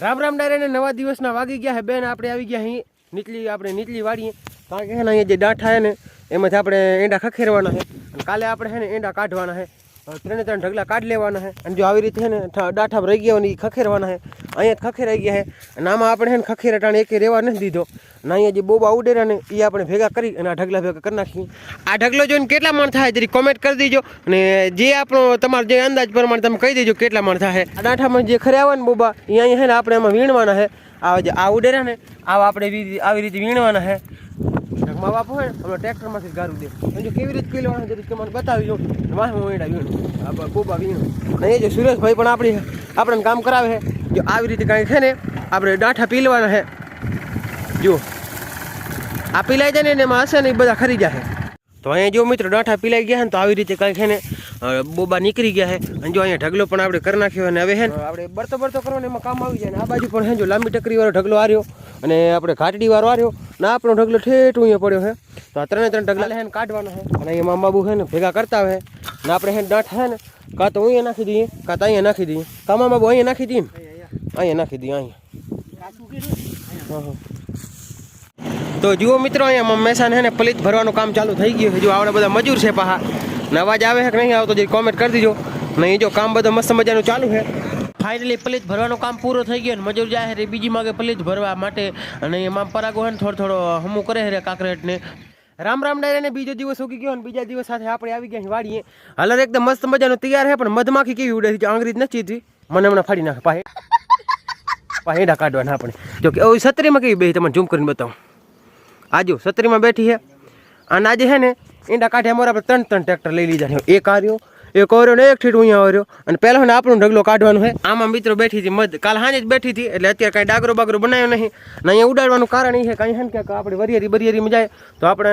રામ રામ ડાયરે નવા દિવસના વાગી ગયા હે બેન, આપણે આવી ગયા અહીં નીચલી, આપણે નીચલી વાડીએ. કારણ કે ને, અહીંયા જે ડાંઠા છે ને, એમાંથી આપણે એંડા ખખેરવાના છે કાલે આપણે છે ને એંડા કાઢવાના છે ત્રણે ત્રણ ઢગલા કાઢી લેવાના છે અને જો આવી રીતે છે ને ડાઠા રહી ગયા હોય એ ખખેરવાના છે અહીંયા ખખેરાઈ ગયા છે અને આમાં આપણે છે ને ખખેર અટાણે એકે રહેવા નથી દીધો. અને અહીંયા જે બોબા ઉડેરા ને એ આપણે ભેગા કરી અને આ ઢગલા ભેગા કરી નાખીએ. આ ઢગલો જોઈને કેટલા માણ થાય તરી કોમેન્ટ કરી દેજો. અને જે આપણો, તમારો જે અંદાજ પ્રમાણે તમે કહી દેજો કેટલા માણ થાય આ ડાઠામાં જે ખરે આવે ને બોબા એ અહીંયા છે ને આપણે એમાં વીણવાના છે આ જે આ ઉડેરા ને, આવા આપણે આવી રીતે વીણવાના છે મા બાપ હોય હમણાં ટ્રેક્ટરમાંથી જ ગારું દે. જો કેવી રીતે પીલવાનું કે મને બતાવી જો. હું એડા વીણું. આ બ- બોબા વીણું. એ જો સુરેશભાઈ પણ આપણી આપણને કામ કરાવે છે. જો આવી રીતે કાંઈ છે ને, આપણે ડાંઠા પીલવાના છે. જો આ પીલાઈ જાય ને, એમાં હશે ને, એ બધા ખરી જાય તો અહીંયા જો મિત્રો ડાંઠા પીલાઈ ગયા ને, તો આવી રીતે કાંઈ છે ને બોબા નીકળી ગયા છે અને જો અહીંયા ઢગલો પણ આપણે કરી નાખ્યો અને હવે હે ને આપણે બરતો બરતો કરવાનો, એમાં કામ આવી જાય. ને આ બાજુ પણ હે જો લાંબી ટકરી વાળો ઢગલો આર્યો અને આપણે ઘાટડી વાળો આર્યો ને આપણો ઢગલો ઠેઠ અહીંયા પડ્યો છે તો આ ત્રણે ત્રણ ઢગલા હે ને કાઢવાનો છે અને અહીંયા બાબુ છે ને ભેગા કરતા હોય ને આપણે હે દાંઠ હે ને કાં તો અહીંયા નાખી દઈએ, કાં તો અહીંયા નાખી દઈએ. કાં મા બાબુ અહીંયા નાખી દઈએ અહીંયા નાખી દઈએ, અહીંયા. હા હા તો જુઓ મિત્રો, અહીંયા મહેસાન હે ને પલિત ભરવાનું કામ ચાલુ થઈ ગયું છે. જો આપણે બધા મજૂર છે પાહા. અવાજ આવે છે કે નહીં આવતો જે કોમેન્ટ કરી દીજો. ને એ જો કામ બધું મસ્ત મજાનું ચાલુ છે. ફાઇનલી પલિત ભરવાનું કામ પૂરું થઈ ગયું મજૂર જાય છે બીજી માગે પલિત ભરવા માટે. અને એમાં પરાગો ને થોડો થોડો હમું કરે છે કાંકરેટને. રામ રામ ડાયરે ને બીજો દિવસ ઉગી ગયો ને બીજા દિવસ સાથે આપણે આવી ગયા વાડીએ. હલર એકદમ મસ્ત મજાનું તૈયાર છે, પણ મધમાખી કેવી ઉડે છે? આંગળી જ નથી મને હમણાં ફાડી નાખે. પાહે. પાહેડા કાઢવાના આપણે. જો કે છત્રીમાં કેવી બે તમને ઝૂમ કરીને બતાવું. આજુ સત્રીમાં બેઠી છે. અને આજે છે ને ઈંડા કાઢ્યા અમારે આપણે ત્રણ ત્રણ ટ્રેક્ટર લઈ લીધા છે. એક આર્યો, એક ઓર્યો ને એક ઠીઠું અહીંયા ઓર્યો. અને પહેલાં ને આપણું ઢગલો કાઢવાનું છે. આમાં મિત્રો બેઠી હતી મધ. કાલ સાંજે જ બેઠી હતી, એટલે અત્યારે કાંઈ ડાગરો બાગરો બનાવ્યો નહીં. ને અહીંયા ઉડાડવાનું કારણ એ છે કાંઈ હે ને ક્યાંક આપણે વરિયારી બરિયારીમાં જાય, તો આપણે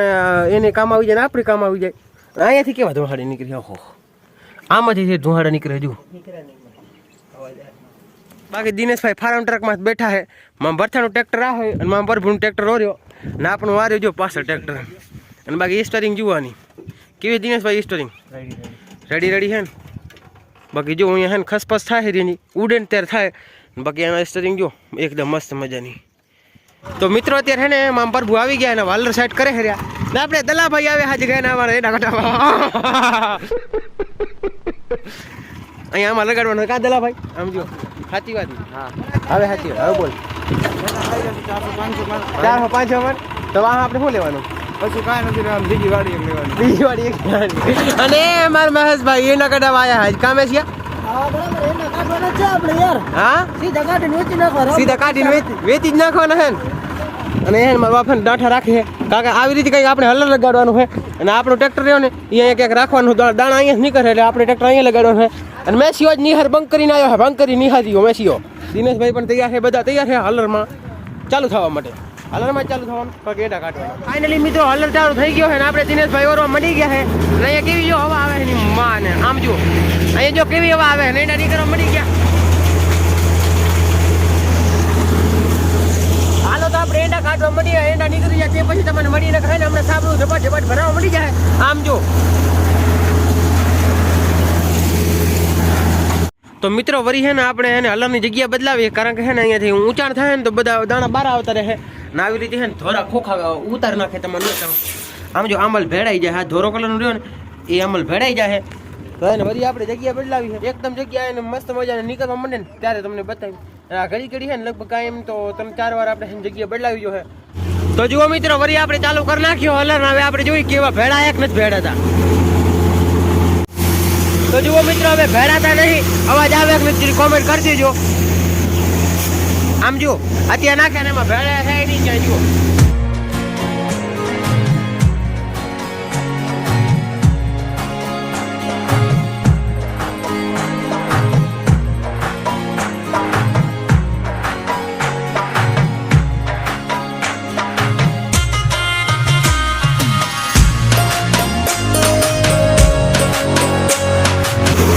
એને કામ આવી જાય ને આપણે કામ આવી જાય. અહીંયાથી કેવા ધુહાડા નીકળી, ઓહો. આમાંથી છે ધુહાડા નીકળે જુઓ બાકી દિનેશભાઈ ફાર્મ ટ્રકમાં જ બેઠા છે. મામ ભરથાનું ટ્રેક્ટર આ હોય અને મામ ભરભૂનું ટ્રેક્ટર ઓર્યો. ને આપણું વાર્યો જો પાછળ ટ્રેક્ટર. અને બાકી સ્ટરિંગ જોવાની. કેવી દિનેશભાઈ સ્ટરિંગ રેડી રેડી છે ને? બાકી જો અહીંયા હે ને ખસપસ થાય એની ઉડે ને ત્યારે થાય. બાકી એના સ્ટરિંગ જો એકદમ મસ્ત મજાની. તો મિત્રો અત્યારે હે ને મામ પ્રભુ આવી ગયા અને વાલર સાઈડ કરે હર્યા ને આપણે દલાભાઈ આવે હાજી ગયા ને અમારે એના કટા અહીંયા આમાં લગાડવાનું કા દલાભાઈ? આમ જો. સાચી વાત. હા હવે સાચી વાત. હવે બોલ. ચારસો પાંચસો મણ તો વાહ આપણે શું લેવાનું? પછી કાંઈ નથી લેવાનું બીજી વાડી એક લેવાની. બીજી એક લેવાની. અને મારા મહેશભાઈ એના કટાવા આયા હાજ કામે છે? હા હા? સીધા કાઢીને વેચી સીધા કાઢીને વેચી વેચી જ નાખવાના ને? અને એને મારા બાપાને દાંઠા રાખે છે. કારણ કે આવી રીતે કંઈક આપણે હલર લગાડવાનું છે અને આપણું ટ્રેક્ટર રહ્યો ને અહીંયા ક્યાંક રાખવાનું દાણા અહીંયા જ નીકળે એટલે આપણે ટ્રેક્ટર અહીંયા લગાડવાનું છે અને મેસીઓ જ નિહાર બંક કરીને આવ્યો છે બંક કરી નિહારીઓ મેસીઓ. દિનેશભાઈ પણ તૈયાર છે બધા તૈયાર છે હલરમાં. ચાલુ થવા માટે. હલરમાં ચાલુ થવાનું. પગ એડા કાઢવાના. ફાઇનલી મિત્રો હલર ચાલુ થઈ ગયો છે ને આપણે દિનેશભાઈ ઓરવા મળી ગયા છે. અને અહીંયા કેવી જો હવા આવે એની માં ને આમ જો અહીંયા જો કેવી હવા આવે ને એડા નીકળવા મળી ગયા. હાલો તો આપણે એંડા કાઢવા મળીએ. એંડા નીકળી જાય તે પછી તમને મળીને ખાઈને હમણાં સાબરું ઝપાટ ઝપાટ ભરાવા મળી જાય. આમ જો તો મિત્રો, વરી છે ને આપણે એને હલરની જગ્યા બદલાવીએ, કારણ કે છે ને અહીંયાથી ઊંચાણ થાય ને તો બધા દાણા બહાર આવતા રહે. ને આવી રીતે છે ને ધોરા ખોખા ઉતાર નાખે તમને ન આમ જો આમલ ભેળાઈ જાય આ ધોરો કલરનું રહ્યો ને, એ આમલ ભેળાઈ જાય. તો એને વરી આપણે જગ્યા બદલાવી એકદમ જગ્યા એને મસ્ત મજાને નીકળવા માંડે ને ત્યારે તમને બતાવી આ ઘડી ઘડી છે ને લગભગ કાંઈ એમ તો તમે ચાર વાર આપણે જગ્યા બદલાવી જો છે તો જુઓ મિત્રો, વરી આપણે ચાલુ કરી નાખ્યો. હલર હવે આપણે જોઈએ કેવા ભેળા એક નથી ભેળાતા. તો જુઓ મિત્રો, હવે ભેળાતા નહીં. અવાજ આવે મિત્ર કોમેન્ટ કરી દેજો. આમ જો અત્યારે નાખે ને એમાં ભેળા થાય નહીં ક્યાંય જુઓ.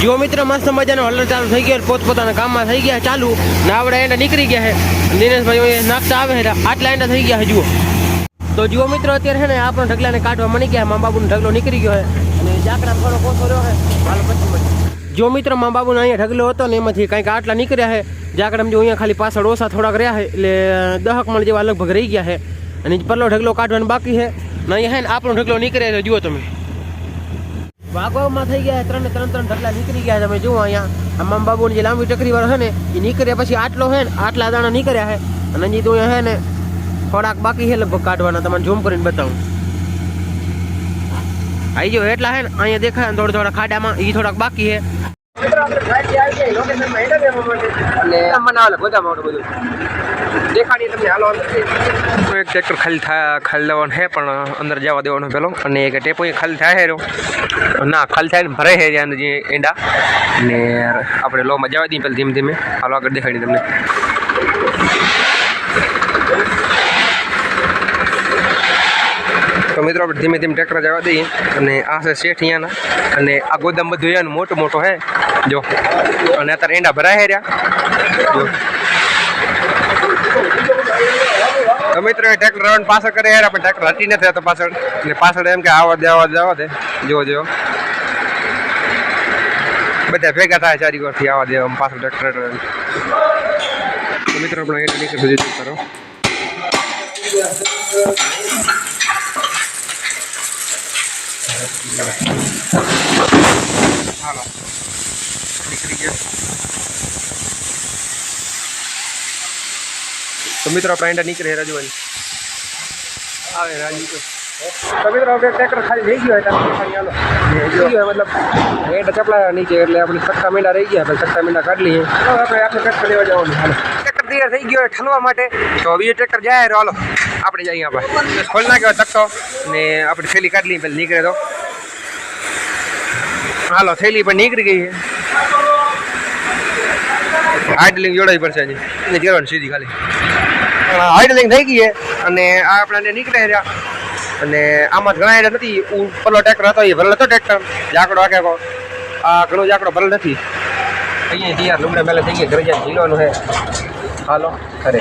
જો મિત્ર, મસ્ત મજાનો હલર ચાલુ થઈ ગયો પોતપોતાના કામમાં થઈ ગયા ચાલુ. ને આપણે એના નીકળી ગયા છે દિનેશભાઈ નાખતા આવે છે આટલા એના થઈ ગયા છે જુઓ. તો જુઓ મિત્રો, અત્યારે છે ને આપણો ઢગલાને કાઢવા મળી ગયા મા બાપુનો ઢગલો નીકળી ગયો છે અને જાકડા થોડો કોસો રહ્યો છે હાલ પછી. જો મિત્ર મા બાબુને અહીંયા ઢગલો હતો ને એમાંથી કંઈક આટલા નીકળ્યા છે જે જો અહીંયા ખાલી પાછળ ઓછા થોડાક રહ્યા છે એટલે દહક મણ જેવા લગભગ રહી ગયા છે અને પરલો ઢગલો કાઢવાનો બાકી છે ને અહીંયા હે ને આપણો ઢગલો નીકળે છે જુઓ તમે. વાગવામાં થઈ ગયા ત્રણ ત્રણ ત્રણ ઢગલા નીકળી ગયા તમે જુઓ અહીંયા. આ બાબુ જે લાંબી ટકરી વાળો છે ને, એ નીકળ્યા પછી આટલો છે ને, આટલા દાણા નીકળ્યા છે. અને હજી તો છે ને, થોડાક બાકી છે લગભગ કાઢવાના. તમને ઝૂમ કરીને બતાવું. આઈ જો એટલા છે ને, અહીંયા દેખાય થોડા થોડા ખાડામાં એ થોડાક બાકી છે. તો એક ટ્રેક્ટર ખાલી ખાલી લેવાનું છે, પણ અંદર જવા દેવાનું પેલો. અને એક ટેપો ખાલી થાય હેરો ના, ખાલી થાય ને ભરે છે ત્યાં જે એંડા ને આપણે લોમાં જવા દઈએ પેલા ધીમે ધીમે. હાલો, આગળ દેખાડી તમને. મિત્રો, આપણે ધીમે ધીમે ટ્રેક્ટર જવા દઈએ અને આ છે શેઠ અહીંયાના. અને આ ગોદામ બધું અહીંયાનું મોટું મોટું હે. જો. અને અત્યારે એંડા ભરાય રહ્યા. જો. તો મિત્રો, એ ટ્રેક્ટર રાઉન્ડ પાછળ કરે યાર, આપણે ટ્રેક્ટર હટી નથી તો પાછળ. અને પાછળ એમ કે આવા દે આવા દે આવા દે. જો જો. બધા ભેગા થાય ચારી વારથી આવા દે, આમ પાછળ ટ્રેક્ટર તો મિત્રો, આપણે અહીંયા નીકળી સુધી કરો. હાલો નીકળી ગયા તો મિત્રો આપણે એંડા નીકળે રાજુભાઈ. આવે રાજુ તો. મિત્રો આપણે ટ્રેક્ટર ખાલી થઈ ગયો એટલે હાલો. થઈ ગયો. મતલબ એંડા ચપલા નીચે એટલે આપણે સટ્ટા મીંડા રહી ગયા પછી સટ્ટા મીંડા કાઢી લઈએ આપણે આપણે ટ્રેક્ટર લેવા જવાનું. હાલો. ટ્રેક્ટર તૈયાર થઈ ગયો ઠલવા માટે. તો હવે ટ્રેક્ટર જાય રહ્યો હાલો. આપણે જઈએ આપણે. ખોલ નાખ્યો તકતો ને આપણે થેલી કાઢલી પેલી નીકળે તો. હાલો, થેલી પણ નીકળી ગઈ છે. હાઇડલિંગ જોડાવી પડશે હજી. એને જોડવાની સીધી ખાલી. હાઇડલિંગ થઈ ગઈ છે. અને આ આપણાને નીકળે રહ્યા અને આમાં ઘણા એડા નથી. પેલો ટ્રેક્ટર હતો, એ ભરેલો હતો ટ્રેક્ટર જાકડો આખે આ ઘણો જાકડો ભરેલ નથી. અહીંયા જીયા લુમડા મેલે થઈ ગયા ઘરે જ્યાં ઝીલવાનું છે. હાલો અરે